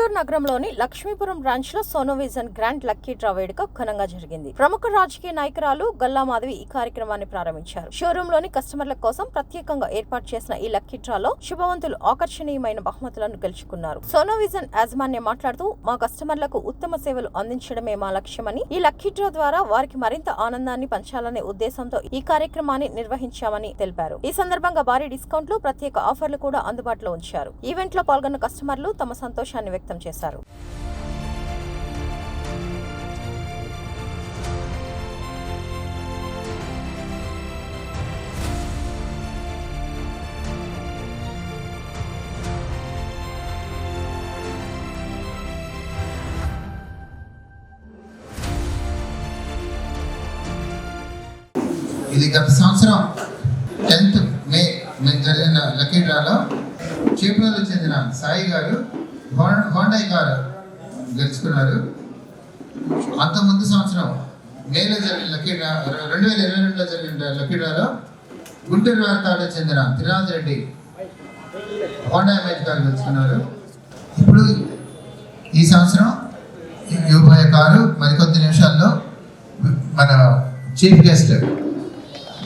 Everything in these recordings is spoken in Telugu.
గుంటూరు నగరంలోని లక్ష్మీపురం బ్రాంచ్లో సోనోవిజన్ గ్రాండ్ లక్కీ డ్రా వేడుక ఘనంగా జరిగింది. ప్రముఖ రాజకీయ నాయకురాలు గల్లా మాధవి ఈ కార్యక్రమాన్ని ప్రారంభించారు. షోరూమ్లోని కస్టమర్ల కోసం ప్రత్యేకంగా ఏర్పాటు చేసిన ఈ లక్కీ డ్రాలో శుభవంతులు ఆకర్షణీయమైన బహుమతులను గెలుచుకున్నారు. సోనోవిజన్ యాజమాన్యం మాట్లాడుతూ మా కస్టమర్లకు ఉత్తమ సేవలు అందించడమే మా లక్ష్యమని ఈ లక్కీ డ్రా ద్వారా వారికి మరింత ఆనందాన్ని పంచాలనే ఉద్దేశంతో ఈ కార్యక్రమాన్ని నిర్వహించామని తెలిపారు. ఈ సందర్భంగా భారీ డిస్కౌంట్లు ప్రత్యేక ఆఫర్లు కూడా అందుబాటులో ఉంచారు. ఈవెంట్లో పాల్గొన్న కస్టమర్లు తమ సంతోషాన్ని వ్యక్తం చేశారు. ఇది గత సంవత్సరం టెన్త్ మే మే జరిగిన లక్కీ డ్రాలో చేపలలో చెందిన సాయి గారు హోం- కారు గెలుచుకున్నారు. అంత ముందు సంవత్సరం మేలో జరిగిన లక్కీ రెండు వేల ఇరవై రెండులో జరిగిన లక్కీ డ్రాలో గుంటూరు వార్తాలో చెందిన Tirunath Reddy Honda Amaze car గెలుచుకున్నారు. ఇప్పుడు ఈ సంవత్సరం యువపోయే కారు మరికొద్ది నిమిషాల్లో మన chief guest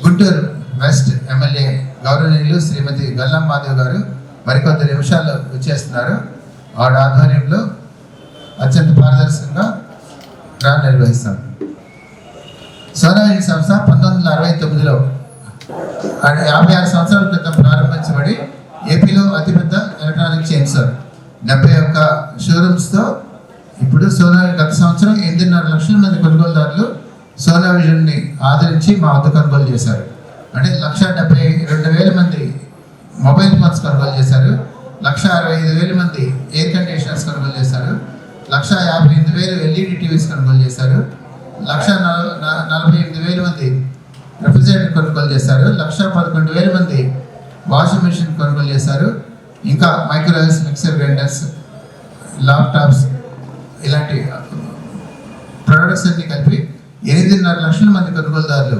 Guntur west MLA గౌరవనీయులు శ్రీమతి గల్లం మాధవ్ గారు మరికొద్ది నిమిషాల్లో వచ్చేస్తున్నారు. ఆడ ఆధ్వర్యంలో అత్యంత పారదర్శకంగా డ్రా నిర్వహిస్తాం సోనావిన్ సంస్థ పంతొమ్మిది వందల అరవై తొమ్మిదిలో యాభై ఆరు సంవత్సరాల క్రితం ప్రారంభించబడి ఏపీలో అతిపెద్ద ఎలక్ట్రానిక్ చైన్ సార్ డెబ్బై ఒక్క షోరూమ్స్తో ఇప్పుడు సోనా గత సంవత్సరం ఎనిమిదిన్నర లక్షల మంది కొనుగోలుదారులు సోనా విజన్ని ఆదరించి మా వద్ద కొనుగోలు చేశారు. అంటే లక్ష డెబ్బై రెండు వేల మంది మొబైల్ ఫోన్స్ కొనుగోలు చేశారు. లక్ష అరవై ఐదు వేల మంది ఎయిర్ కండిషనర్స్ కొనుగోలు చేశారు. లక్ష యాభై ఎనిమిది వేలు ఎల్ఈడి టీవీస్ కొనుగోలు చేశారు. లక్ష నలభై ఎనిమిది వేల మంది రెఫ్రిజిరేటర్ కొనుగోలు చేశారు. లక్ష పదకొండు వేల మంది వాషింగ్ మిషన్ కొనుగోలు చేశారు. ఇంకా మైక్రోవేవ్స్ మిక్సర్ గ్రైండర్స్ ల్యాప్టాప్స్ ఇలాంటి ప్రొడక్ట్స్ అన్ని కలిపి ఎనిమిదిన్నర లక్షల మంది కొనుగోలుదారులు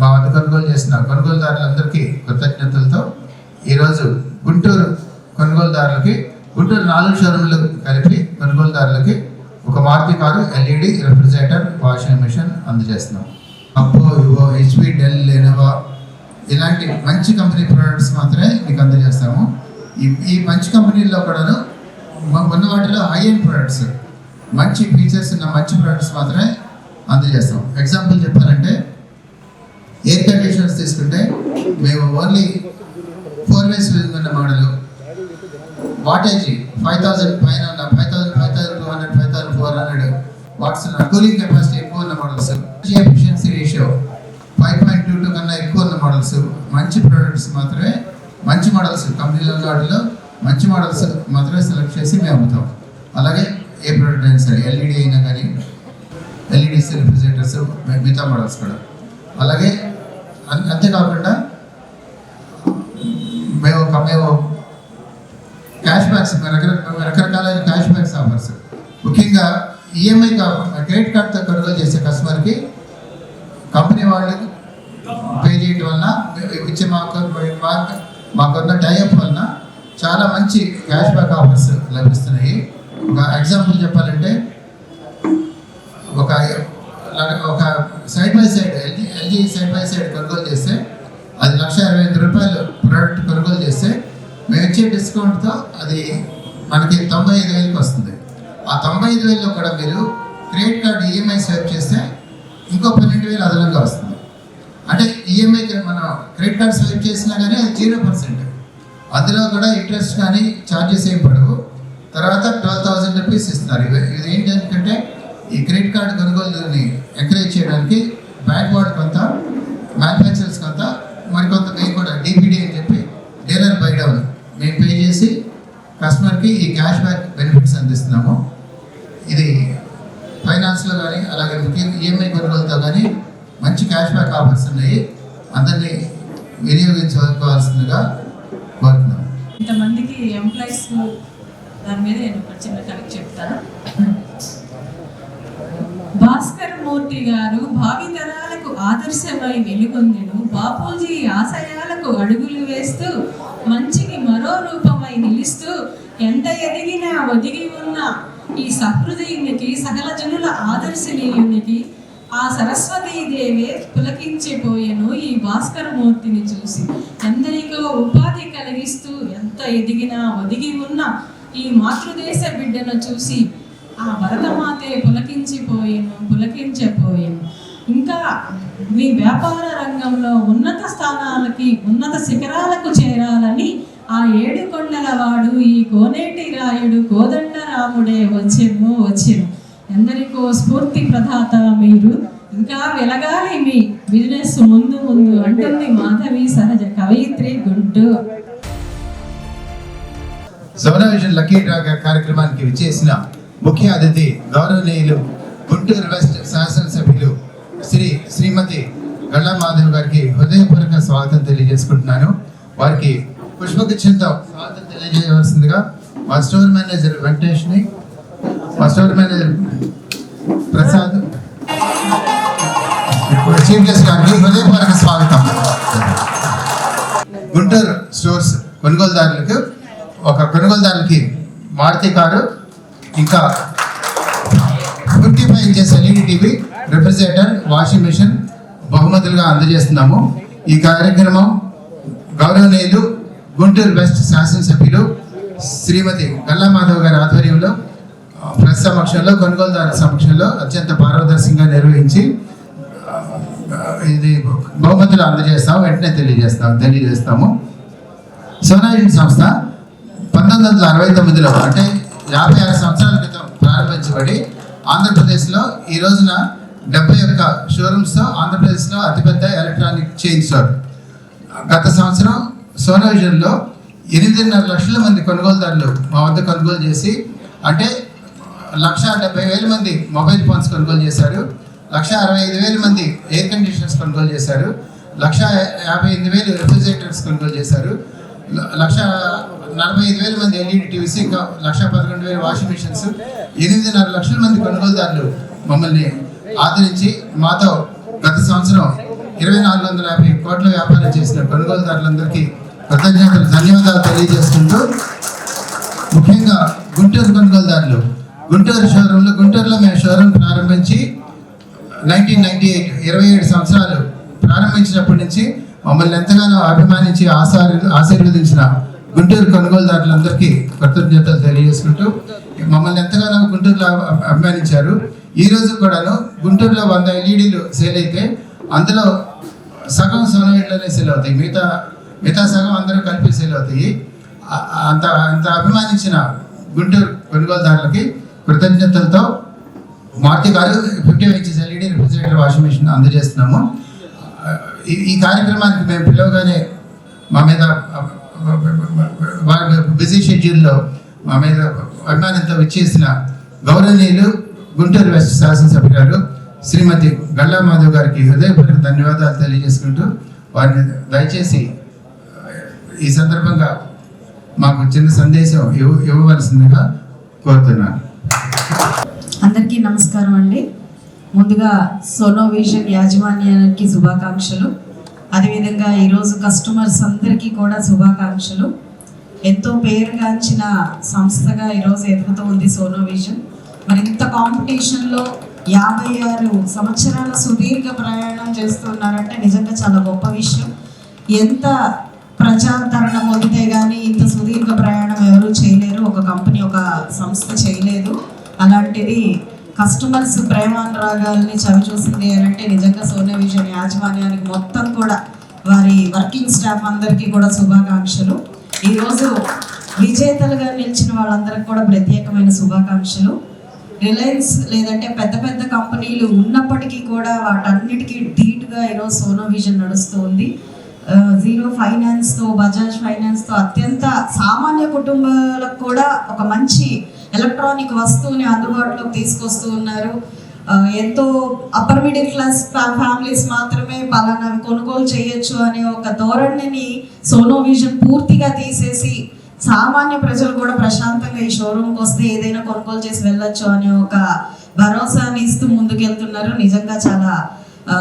మా వద్ద కొనుగోలు చేసిన కొనుగోలుదారులందరికీ కృతజ్ఞతలతో ఈరోజు గుంటూరు కొనుగోలుదారులకి గుంటూరు నాలుగు షోరూంలు కలిపి కొనుగోలుదారులకి ఒక Maruti car LED refrigerator washing machine అందజేస్తున్నాం. Oppo Vivo HP del Lenovo ఇలాంటి మంచి కంపెనీ ప్రొడక్ట్స్ మాత్రమే మీకు అందజేస్తాము. ఈ ఈ మంచి కంపెనీల్లో కూడాను ఉన్న వాటిలో హై ఎండ్ ప్రొడక్ట్స్ మంచి ఫీచర్స్ ఉన్న మంచి ప్రొడక్ట్స్ మాత్రమే అందజేస్తాం. ఎగ్జాంపుల్ చెప్పాలంటే ఎయిర్ కండిషనర్స్ తీసుకుంటే మేము ఓన్లీ ఫోర్ వేస్ ఉన్న మోడలు వాటేజీ ఫైవ్ థౌసండ్ పైన ఉన్న five thousand five thousand two hundred five thousand four hundred watts cooling capacity ఎక్కువ ఉన్న models efficiency ratio five point two two కన్నా ఎక్కువ ఉన్న మోడల్స్ మంచి ప్రొడక్ట్స్ మాత్రమే మంచి మోడల్స్ కంపెనీల వాటిలో మంచి మోడల్స్ మాత్రమే సెలెక్ట్ చేసి మేము అమ్ముతాం. అలాగే ఏ ప్రోడక్ట్ అయినా సరే ఎల్ఈడి అయినా కానీ ఎల్ఈడిస్ రిఫ్రిజిరేటర్స్ మిగతా మోడల్స్ కూడా. అలాగే అంతేకాకుండా మేము మేము క్యాష్ బ్యాక్స్ రకరకాలైన క్యాష్ బ్యాక్స్ ఆఫర్స్ ముఖ్యంగా ఈఎంఐ కాకుండా క్రెడిట్ కార్డ్తో కొనుగోలు చేసే కస్టమర్కి కంపెనీ వాళ్ళకి పే చేయడం వలన ఇచ్చే మాకు మాకు మాకున్న టైఅప్ వలన చాలా మంచి క్యాష్ బ్యాక్ ఆఫర్స్ లభిస్తున్నాయి. ఒక ఎగ్జాంపుల్ చెప్పాలంటే ఒక ఒక side by side LG LG side by side కొనుగోలు చేస్తే అది లక్ష ఇరవై ఐదు రూపాయలు ప్రోడక్ట్ కొనుగోలు చేస్తే మేము ఇచ్చే డిస్కౌంట్తో అది మనకి తొంభై ఐదు వేలకు వస్తుంది. ఆ తొంభై ఐదు వేలలో కూడా మీరు క్రెడిట్ కార్డు ఈఎంఐ సేవ్ చేస్తే ఇంకో పన్నెండు వేలు అదనంగా వస్తుంది. అంటే ఈఎంఐ మనం క్రెడిట్ కార్డ్ సేవ్ చేసినా కానీ అది జీరో పర్సెంట్. అందులో కూడా ఇంట్రెస్ట్ కానీ ఛార్జెస్ ఏం పడవు. తర్వాత ట్వెల్వ్ థౌసండ్ రూపీస్ ఇస్తున్నారు. ఇవి ఇది ఏంటంటే ఈ క్రెడిట్ కార్డు కొనుగోలుని ఎంకరేజ్ చేయడానికి బ్యాంక్ వాడు కొంత మ్యానుఫ్యాక్చరర్స్ కొంత మరికొంత మేము కూడా డీపీడీ అని చెప్పి డీలర్ బై డౌన్. మేము పే చేసి కస్టమర్కి ఈ క్యాష్ బ్యాక్ బెనిఫిట్స్ అందిస్తున్నాము. ఇది ఫైనాన్స్లో కానీ అలాగే ముఖ్యంగా ఈఎంఐ కొనుగోలుతో కానీ మంచి క్యాష్ బ్యాక్ ఆఫర్స్ ఉన్నాయి. అందరినీ వినియోగించుకోవాల్సిందిగా కోరుతున్నాము. ఇంతమందికి ఎంప్లాయీస్ దాని మీద నేను ఒక చిన్న కనెక్ట్ చెప్తాను. భాస్కర్ మూర్తి గారు భావితరాలకు ఆదర్శమై వెలుగొందిను బాపూజీ ఆశయాలకు అడుగులు వేస్తూ మంచి మరో రూపమై నిలుస్తూ ఎంత ఎదిగినా ఒదిగి ఉన్న ఈ సహృదయునికి సకల జనుల ఆదర్శనీయునికి ఆ సరస్వతీదేవే పులకించిపోయెను ఈ భాస్కర మూర్తిని చూసి. ఎందరికో ఉపాధి కలిగిస్తూ ఎంత ఎదిగినా ఒదిగి ఉన్న ఈ మాతృదేశ బిడ్డను చూసి ఆ భరతమాతే పులకించిపోయెను పులకించపోయెను. ఇంకా మీ వ్యాపార రంగంలో ఉన్నత స్థానాలకి ఉన్నత శిఖరాలకు చేరాలని ఆ ఏడు కొండల వాడు ఈ కోనేటి రాయుడు కోదండరాముడే వచ్చెను వచ్చెను. ఎందరికో స్ఫూర్తి ప్రదాత మీరు. ఇంకా వెలగాలి మీ బిజినెస్ ముందు ముందు అంటుంది మాధవి సహజ కవయిత్రి గుంటూ సోనా లక్కీ డ్రా కార్యక్రమానికి విచ్చేసిన ముఖ్య అతిథి గౌరవనీయులు గుంటూరు వెస్ట్ శాసనసభ్యులు శ్రీ శ్రీమతి గళ్ళ మాధవ్ గారికి హృదయపూర్వక స్వాగతం తెలియజేసుకుంటున్నాను. వారికి పుష్పగుచ్చంతో స్వాగతం తెలియజేయవలసిందిగా మా స్టోర్ మేనేజర్ వెంకటేష్ని మా స్టోర్ మేనేజర్ ప్రసాద్. ఇప్పుడు చీఫ్ గెస్ట్ గారికి హృదయపూర్వక స్వాగతం. గుంటూరు స్టోర్స్ కొనుగోలుదారులకు ఒక కొనుగోలుదారులకి మారుతి కారు ఇంకా fifty five inches LED TV refrigerator washing machine బహుమతులుగా అందజేస్తున్నాము. ఈ కార్యక్రమం గౌరవనీయులు గుంటూరు వెస్ట్ శాసనసభ్యులు శ్రీమతి గల్లామాధవ్ గారి ఆధ్వర్యంలో ప్రెస్ సమక్షంలో కొనుగోలుదారుల సమక్షంలో అత్యంత పారదర్శకంగా నిర్వహించి ఇది బహుమతులు అందజేస్తాం వెంటనే తెలియజేస్తాం తెలియజేస్తాము. సోనాయుడు సంస్థ పంతొమ్మిది వందల అరవై తొమ్మిదిలో అంటే యాభై ఆరు సంవత్సరాల క్రితం ప్రారంభించబడి ఆంధ్రప్రదేశ్లో ఈ రోజున డెబ్బై ఒక్క షోరూమ్స్తో ఆంధ్రప్రదేశ్లో అతిపెద్ద ఎలక్ట్రానిక్ చైన్ స్టోర్ గత సంవత్సరం సోనా ఎనిమిదిన్నర లక్షల మంది కొనుగోలుదారులు మా వద్ద కొనుగోలు చేసి అంటే లక్ష డెబ్బై వేల మంది మొబైల్ ఫోన్స్ కొనుగోలు చేశారు లక్ష అరవై ఐదు వేల మంది ఎయిర్ కండిషనర్స్ కొనుగోలు చేశారు లక్ష యాభై ఎనిమిది వేలు రెఫ్రిజిరేటర్స్ కొనుగోలు చేశారు లక్ష నలభై ఐదు వేల మంది ఎల్ఈడి టీవీస్ ఇంకా లక్ష పదకొండు వేల వాషింగ్ మిషన్స్ ఎనిమిదిన్నర లక్షల మంది కొనుగోలుదారులు మమ్మల్ని ఆదరించి మాతో గత సంవత్సరం ఇరవై నాలుగు వందల యాభై కోట్ల వ్యాపారం చేసిన కొనుగోలుదారులందరికీ కృతజ్ఞతలు ధన్యవాదాలు తెలియజేసుకుంటూ ముఖ్యంగా గుంటూరు కొనుగోలుదారులు గుంటూరు షోరూంలో గుంటూరులో మేము షోరూం ప్రారంభించి నైన్టీన్ నైన్టీ ఎయిట్ ఇరవై ఏడు సంవత్సరాలు ప్రారంభించినప్పటి నుంచి మమ్మల్ని ఎంతగానో అభిమానించి ఆశార్ ఆశీర్వదించిన గుంటూరు కొనుగోలుదారులందరికీ కృతజ్ఞతలు తెలియజేసుకుంటూ మమ్మల్ని ఎంతగానో గుంటూరులో అభిమానించారు. ఈ రోజు కూడాను గుంటూరులో వంద ఎల్ఈడీలు సేల్ అయితే అందులో సగం సోనవీట్లోనే సేల్ అవుతాయి. మిగతా మిగతా సగం అందరూ కలిపి సేల్ అవుతాయి. అంత అంత అభిమానించిన గుంటూరు కొనుగోలుదారులకి కృతజ్ఞతలతో మారుతి గారు fifty inches LED refrigerator washing machine అందజేస్తున్నాము. ఈ ఈ కార్యక్రమానికి మేము పిలవగానే మా మీద వారి బిజీ షెడ్యూల్లో మా మీద అభిమానంతో విచ్చేసిన గౌరవనీయులు గుంటూరు వెస్ట్ శాసనసభ్యులు శ్రీమతి గల్లా మాధవ్ గారికి హృదయపూర్వక ధన్యవాదాలు తెలియజేసుకుంటూ వారిని దయచేసి ఈ సందర్భంగా మాకు చిన్న సందేశం ఇవ్వ ఇవ్వవలసిందిగా కోరుతున్నాను. అందరికీ నమస్కారం అండి. ముందుగా సోనో విజన్ యాజమాన్యానికి శుభాకాంక్షలు. అదేవిధంగా ఈరోజు కస్టమర్స్ అందరికీ కూడా శుభాకాంక్షలు. ఎంతో పేరుగాంచిన సంస్థగా ఈరోజు ఎదుగుతూ ఉంది సోనో విజన్ మరి ఇంత కాంపిటీషన్లో యాభై ఆరు సంవత్సరాల సుదీర్ఘ ప్రయాణం చేస్తున్నారంటే నిజంగా చాలా గొప్ప విషయం. ఎంత ప్రజాదరణ పొందితే కానీ ఇంత సుదీర్ఘ ప్రయాణం ఎవరు చేయలేరు. ఒక కంపెనీ ఒక సంస్థ చేయలేదు. అలాంటిది కస్టమర్స్ ప్రేమానురాగాల్ని చవి చూసింది అంటే నిజంగా సోనియా విజయన్ యాజమాన్యానికి మొత్తం కూడా వారి వర్కింగ్ స్టాఫ్ అందరికీ కూడా శుభాకాంక్షలు. ఈరోజు విజేతలుగా నిలిచిన వాళ్ళందరికీ కూడా ప్రత్యేకమైన శుభాకాంక్షలు. రిలయన్స్ లేదంటే పెద్ద పెద్ద కంపెనీలు ఉన్నప్పటికీ కూడా వాటన్నిటికీ ధీటుగా ఈరోజు సోనో విజన్ నడుస్తూ ఉంది జీరో ఫైనాన్స్తో బజాజ్ ఫైనాన్స్తో అత్యంత సామాన్య కుటుంబాలకు కూడా ఒక మంచి ఎలక్ట్రానిక్ వస్తువుని అందుబాటులోకి తీసుకొస్తూ ఉన్నారు. ఎంతో అప్పర్ మిడిల్ క్లాస్ ఫ్యామిలీస్ మాత్రమే పలానా కొనుగోలు చేయొచ్చు అనే ఒక ధోరణిని సోనో విజన్ పూర్తిగా తీసేసి సామాన్య ప్రజలు కూడా ప్రశాంతంగా ఈ షోరూమ్కి వస్తే ఏదైనా కొనుగోలు చేసి వెళ్ళొచ్చు అనే ఒక భరోసాని ఇస్తూ ముందుకెళ్తున్నారు. నిజంగా చాలా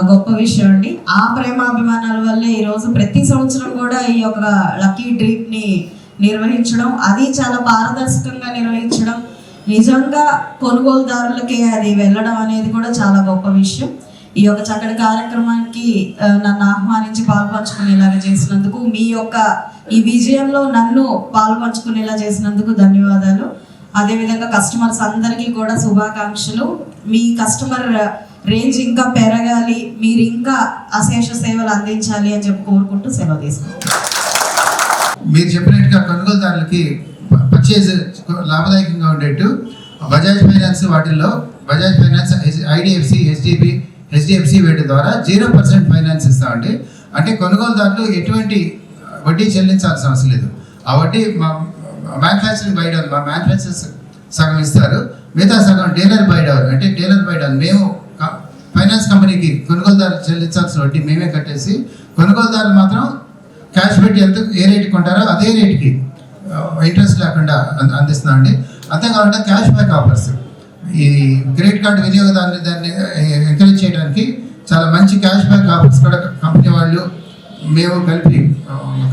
గొప్ప విషయం అండి. ఆ ప్రేమాభిమానాల వల్లే ఈరోజు ప్రతి సంవత్సరం కూడా ఈ యొక్క లక్కీ డ్రీప్ని నిర్వహించడం అది చాలా పారదర్శకంగా నిర్వహించడం నిజంగా కొనుగోలుదారులకే అది వెళ్ళడం అనేది కూడా చాలా గొప్ప విషయం. ఈ యొక్క చక్కటి కార్యక్రమానికి నన్ను ఆహ్వానించి పాల్పంచుకునేలాగా చేసినందుకు మీ యొక్క ఈ విజయంలో నన్ను పాల్పంచుకునేలా చేసినందుకు ధన్యవాదాలు. అదేవిధంగా కస్టమర్స్ అందరికీ కూడా శుభాకాంక్షలు. మీ కస్టమర్ రేంజ్ ఇంకా పెరగాలి మీరు ఇంకా అశేష సేవలు అందించాలి అని చెప్పి కోరుకుంటూ సెలవు తీసుకుంటాం మీరు చెప్పినట్టుగా కొనుగోలుదారులకి పర్చేజ్ లాభదాయకంగా ఉండేట్టు బజాజ్ ఫైనాన్స్ వాటిల్లో Bajaj finance IDFC HDB HDFC వీటి ద్వారా జీరో పర్సెంట్ ఫైనాన్స్ ఇస్తామండి. అంటే కొనుగోలుదారులు ఎటువంటి వడ్డీ చెల్లించాల్సిన అవసరం లేదు. ఆ వడ్డీ మా మ్యానుఫ్యాక్చరింగ్ బైడౌన్ మా మ్యానుఫ్యాక్చరర్స్ సగం ఇస్తారు. మిగతా సగం డీలర్ బై అంటే డీలర్ బైడౌన్ మేము ఫైనాన్స్ కంపెనీకి కొనుగోలుదారు చెల్లించాల్సిన వడ్డీ మేమే కట్టేసి కొనుగోలుదారులు మాత్రం క్యాష్ పెట్టి ఎంత ఏ రేటు కొంటారో అదే రేటుకి ఇంట్రెస్ట్ లేకుండా అందిస్తున్నామండి అందిస్తున్నామండి. అంతేకాకుండా క్యాష్ బ్యాక్ ఆఫర్స్ ఈ క్రెడిట్ కార్డు వినియోగదారుని దాన్ని ఎంకరేజ్ చేయడానికి చాలా మంచి క్యాష్ బ్యాక్ ఆఫర్స్ కూడా కంపెనీ వాళ్ళు మేము కలిపి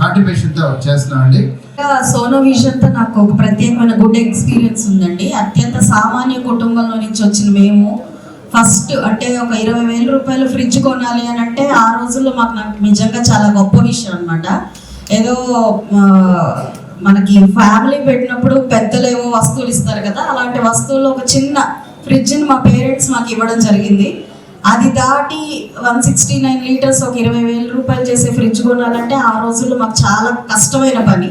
కాంట్రిబ్యూషన్తో చేస్తున్నామండి. ఇంకా సోనో విజన్తో నాకు ఒక ప్రత్యేకమైన గుడ్ ఎక్స్పీరియన్స్ ఉందండి. అత్యంత సామాన్య కుటుంబంలో నుంచి వచ్చిన మేము ఫస్ట్ అంటే ఒక ఇరవై వేల రూపాయలు ఫ్రిడ్జ్ కొనాలి అని అంటే ఆ రోజుల్లో మాకు నాకు నిజంగా చాలా గొప్ప విషయం అనమాట ఏదో మనకి ఫ్యామిలీ పెట్టినప్పుడు పెద్దలు ఏమో వస్తువులు ఇస్తారు కదా అలాంటి వస్తువుల్లో ఒక చిన్న ఫ్రిడ్జ్ని మా పేరెంట్స్ మాకు ఇవ్వడం జరిగింది. అది దాటి వన్ సిక్స్టీ నైన్ లీటర్స్ ఒక ఇరవై వేల రూపాయలు చేసే ఫ్రిడ్జ్ కొనాలంటే ఆ రోజుల్లో మాకు చాలా కష్టమైన పని.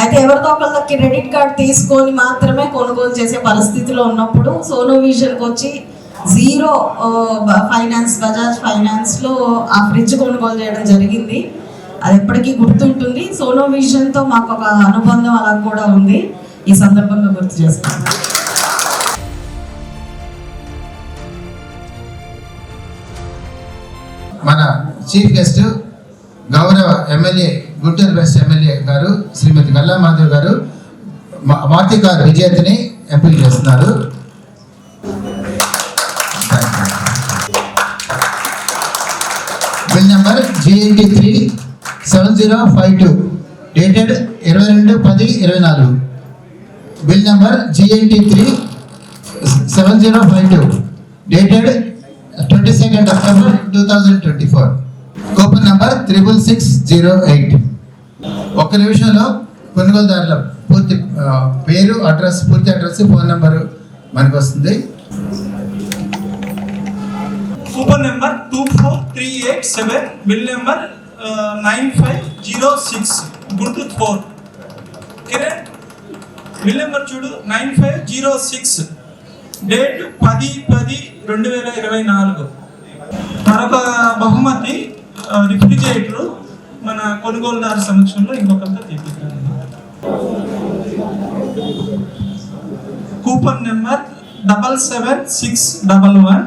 అయితే ఎవరితో ఒకళ్ళ క్రెడిట్ కార్డ్ తీసుకొని మాత్రమే కొనుగోలు చేసే పరిస్థితిలో ఉన్నప్పుడు సోనో విజన్కి వచ్చి జీరో ఫైనాన్స్ బజాజ్ ఫైనాన్స్లో ఆ ఫ్రిడ్జ్ కొనుగోలు చేయడం జరిగింది. అది ఎప్పటికీ గుర్తుంటుంది. సోనో విజన్తో మాకు ఒక అనుబంధం అలా కూడా ఉంది. ఈ సందర్భంగా గుర్తు చేస్తాను మన చీఫ్ గెస్ట్ గౌరవ ఎమ్మెల్యే గుంటూరు వెస్ట్ ఎమ్మెల్యే గారు శ్రీమతి గల్లా మాధవ్ గారు మా- మారుతి విజేతని ఎంపిక చేస్తున్నారు. Bill number GNT three seven zero five two dated ఇరవై రెండు పది ఇరవై నాలుగు bill number GNT three seven zero five two dated twenty second October two thousand twenty four coupon number triple six zero eight ఒక్క నిమిషంలో కొనుగోలుదారుల పూర్తి పేరు అడ్రస్ పూర్తి అడ్రస్ ఫోన్ నెంబరు మనకు వస్తుంది coupon number two four three eight seven bill number nine five zero six bluetooth four Kiran bill number చూడు nine five zero six. Date పది పది రెండు వేల ఇరవై నాలుగు. మరొక బహుమతి రిఫ్రిజిరేటర్ మన కొనుగోలుదారు సమక్షంలో ఇంకొకరితో తీపిస్తాను coupon number double seven six double one.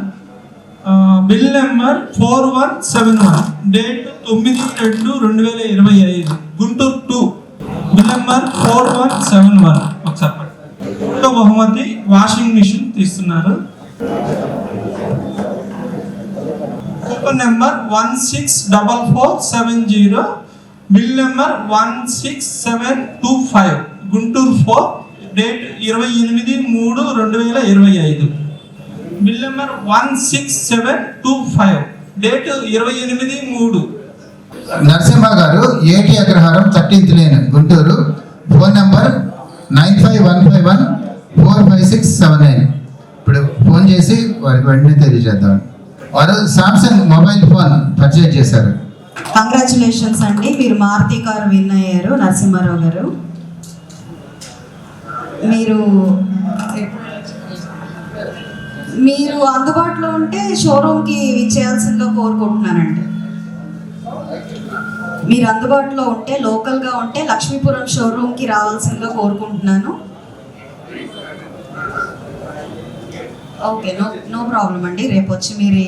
Bill number four one seven one. Date తొమ్మిది రెండు రెండు వేల ఇరవై ఐదు. Guntur two. Bill number four one seven one. ఒకసారి బహుమతి వాషింగ్ మిషన్ తీస్తున్నారు. Coupon number one six double four seven zero. Bill number one six seven two five. Guntur four. Date ఇరవై ఎనిమిది మూడు రెండు వేల ఇరవై ఐదు. Bill number one six seven two five. Date ఇరవై ఎనిమిది మూడు. Narasimha garu AT Agraharam thirteenth lane Guntur. Phone number nine five one five one four five six seven nine. ఇప్పుడు ఫోన్ చేసి వారికి వెంటనే తెలియజేద్దాం. వారు సామ్సంగ్ మొబైల్ ఫోన్ పర్చేజ్ చేశారు. కంగ్రాచులేషన్స్ అండి. మీరు మారుతి కారు విన్ అయ్యారు నరసింహారావు గారు. మీరు మీరు అందుబాటులో ఉంటే షోరూమ్కి ఇచ్చేయాల్సిందిగా కోరుకుంటున్నానండి. మీరు అందుబాటులో ఉంటే లోకల్గా ఉంటే లక్ష్మీపురం షోరూమ్కి రావాల్సిందో కోరుకుంటున్నాను. ఓకే నో నో ప్రాబ్లం అండి. రేపు వచ్చి మీరు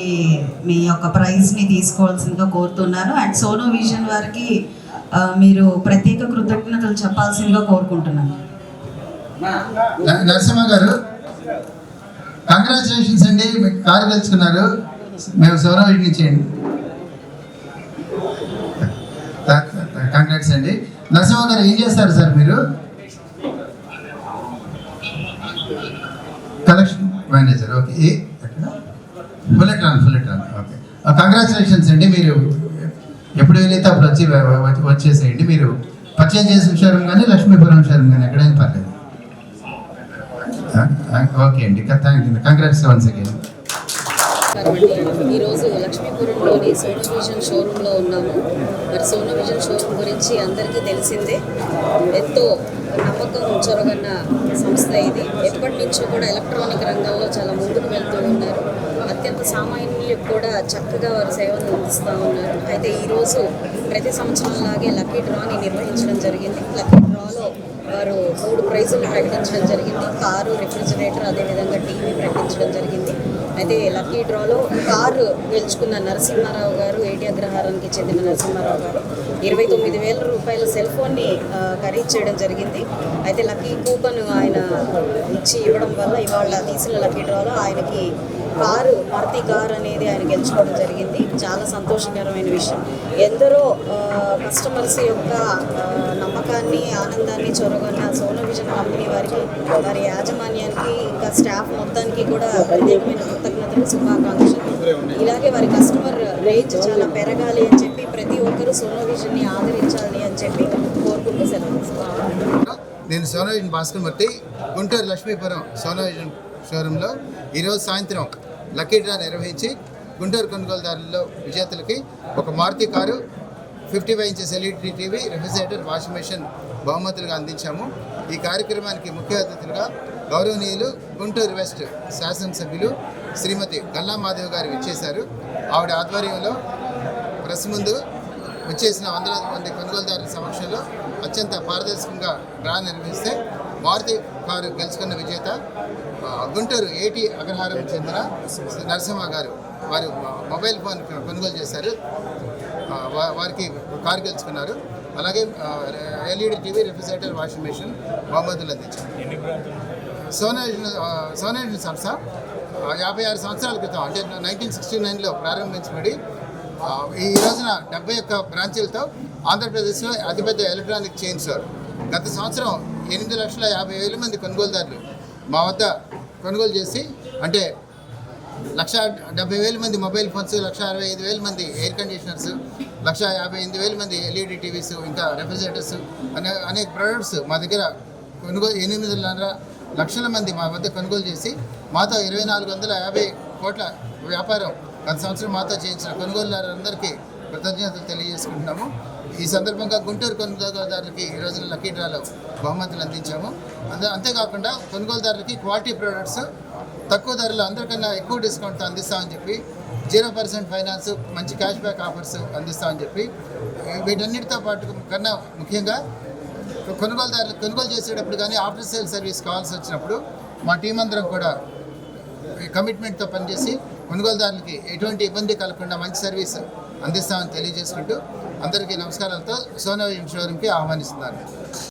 మీ యొక్క ప్రైజ్ని తీసుకోవాల్సిందో కోరుతున్నాను. అండ్ సోనో విజన్ వారికి మీరు ప్రత్యేక కృతజ్ఞతలు చెప్పాల్సిందిగా కోరుకుంటున్నాను. నరసింహ గారు. కంగ్రాచులేషన్స్ అండి. మీకు కారు గెలుచుకున్నారు మేము సౌరవ్ ఇచ్చేయండి కంగ్రాట్స్ అండి. నరసింహ గారు ఏం చేస్తారు సార్ మీరు? కలెక్షన్ మేనేజర్ ఓకే ఏ బుల్లెట్ రాన్ ఓకే కంగ్రాచులేషన్స్ అండి. మీరు ఎప్పుడు వెళ్ళైతే అప్పుడు వచ్చి వచ్చేసేయండి. మీరు పర్చేజ్ చేసిన షోరూమ్ కానీ లక్ష్మీపురం షోరూమ్ కానీ ఎక్కడైనా పర్లేదు. ఓకే అండి thank you congrats once again ఈరోజు లక్ష్మీపురంలోని సోనో విజన్ షోరూంలో ఉన్నాము. మరి సోనో విజన్ షోరూమ్ గురించి అందరికీ తెలిసిందే. ఎంతో నమ్మకం చొరగన్న సంస్థ ఇది. ఎప్పటి నుంచో కూడా ఎలక్ట్రానిక్ రంగంలో చాలా ముందుకు వెళ్తూ ఉన్నారు. అత్యంత సామాన్యులకు కూడా చక్కగా వారు సేవలు అందిస్తూ ఉన్నారు. అయితే ఈరోజు ప్రతి సంవత్సరం లాగే లక్కీ డ్రాని నిర్వహించడం జరిగింది. లక్కీ వారు మూడు ప్రైజులు ప్రకటించడం జరిగింది. కారు రిఫ్రిజిరేటర్ అదేవిధంగా టీవీ ప్రకటించడం జరిగింది. అయితే లక్కీ డ్రాలో కారు గెలుచుకున్న నరసింహారావు గారు ఏటి అగ్రహారానికి చెందిన నరసింహారావు గారు ఇరవై తొమ్మిది వేల రూపాయల సెల్ ఫోన్ని ఖరీదు చేయడం జరిగింది. అయితే లక్కీ కూపన్ ఆయన ఇచ్చి ఇవ్వడం వల్ల ఇవాళ తీసిన లక్కీ డ్రాలో ఆయనకి కారు మారుతి కార్ అనేది ఆయన గెలుచుకోవడం జరిగింది. చాలా సంతోషకరమైన విషయం. ఎందరో కస్టమర్స్ యొక్క నమ్మకాన్ని ఆనందాన్ని చొరగొన్న సోనో విజన్ కంపెనీ వారికి వారి యాజమాన్యానికి ఇంకా స్టాఫ్ మొత్తానికి కూడా ప్రత్యేకమైన కృతజ్ఞతలు శుభాకాంక్షలు. ఇలాగే వారి కస్టమర్ రేంజ్ చాలా పెరగాలి అని చెప్పి ప్రతి ఒక్కరూ సోనో విజన్ని ఆదరించాలి అని చెప్పి కోరుకుంటూ సెలవు నేను నేను సోనవిజన్ భాస్కర్ మట్టి గుంటూరు లక్ష్మీపురం సోనవిజన్ షోరూంలో ఈరోజు సాయంత్రం లక్కీ డ్రా నిర్వహించి గుంటూరు కొనుగోలుదారుల్లో విజేతలకి ఒక Maruti car fifty five inches LED TV refrigerator washing machine బహుమతులుగా అందించాము. ఈ కార్యక్రమానికి ముఖ్య అతిథులుగా గౌరవనీయులు గుంటూరు వెస్ట్ శాసనసభ్యులు శ్రీమతి గల్లా మాధవ్ గారు విచ్చేశారు. ఆవిడ ఆధ్వర్యంలో ప్రెస్ ముందు వచ్చేసిన వందలాది మంది కొనుగోలుదారుల సమక్షంలో అత్యంత పారదర్శకంగా డ్రా నిర్వహిస్తే మారుతి కారు గెలుచుకున్న విజేత గుంటూరు ఏటి అగ్రహారం చెందిన నరసింహ గారు వారు మొబైల్ ఫోన్ కొనుగోలు చేశారు. వారికి కారు గెలుచుకున్నారు అలాగే LED TV refrigerator washing machine బహుమతులు అందించారు. సోనా సోనా సంస్థ యాభై ఆరు సంవత్సరాల క్రితం అంటే నైన్టీన్ సిక్స్టీ నైన్లో ప్రారంభించబడి ఈ రోజున డెబ్బై ఒక్క బ్రాంచీలతో ఆంధ్రప్రదేశ్లో అతిపెద్ద ఎలక్ట్రానిక్ చైన్ స్టోర్. గత సంవత్సరం ఎనిమిది లక్షల యాభై వేల మంది కొనుగోలుదారులు మా వద్ద కొనుగోలు చేసి అంటే లక్ష డెబ్బై వేల మంది మొబైల్ ఫోన్స్ లక్ష అరవై ఐదు వేల మంది ఎయిర్ కండిషనర్స్ లక్ష యాభై ఎనిమిది వేల మంది ఎల్ఈడి టీవీస్ ఇంకా రెఫ్రిజరేటర్స్ అనే అనేక ప్రొడక్ట్స్ మా దగ్గర కొనుగోలు ఎనిమిదిన్నర లక్షల మంది మా వద్ద కొనుగోలు చేసి మాతో ఇరవై నాలుగు వందల యాభై కోట్ల వ్యాపారం గత సంవత్సరం మాతో చేయించిన కొనుగోలుదారులందరికీ కృతజ్ఞతలు తెలియజేసుకుంటున్నాము. ఈ సందర్భంగా గుంటూరు కొనుగోలుదారులకి ఈ రోజున లక్కీ డ్రాలో బహుమతులు అందించాము. అంతే అంతేకాకుండా కొనుగోలుదారులకి క్వాలిటీ ప్రొడక్ట్స్ తక్కువ ధరలో అందరికన్నా ఎక్కువ డిస్కౌంట్ అందిస్తామని చెప్పి జీరో పర్సెంట్ ఫైనాన్స్ మంచి క్యాష్ బ్యాక్ ఆఫర్స్ అందిస్తామని చెప్పి వీటన్నిటితో పాటు కన్నా ముఖ్యంగా కొనుగోలుదారులు కొనుగోలు చేసేటప్పుడు కానీ ఆఫ్టర్ సేల్ సర్వీస్ కావాల్సి వచ్చినప్పుడు మా టీం అందరం కూడా కమిట్మెంట్తో పనిచేసి కొనుగోలుదారులకి ఎటువంటి ఇబ్బంది కలగకుండా మంచి సర్వీస్ అందిస్తామని తెలియజేసుకుంటూ అందరికీ నమస్కారాలతో సోనా షోరూమ్కి ఆహ్వానిస్తున్నాను.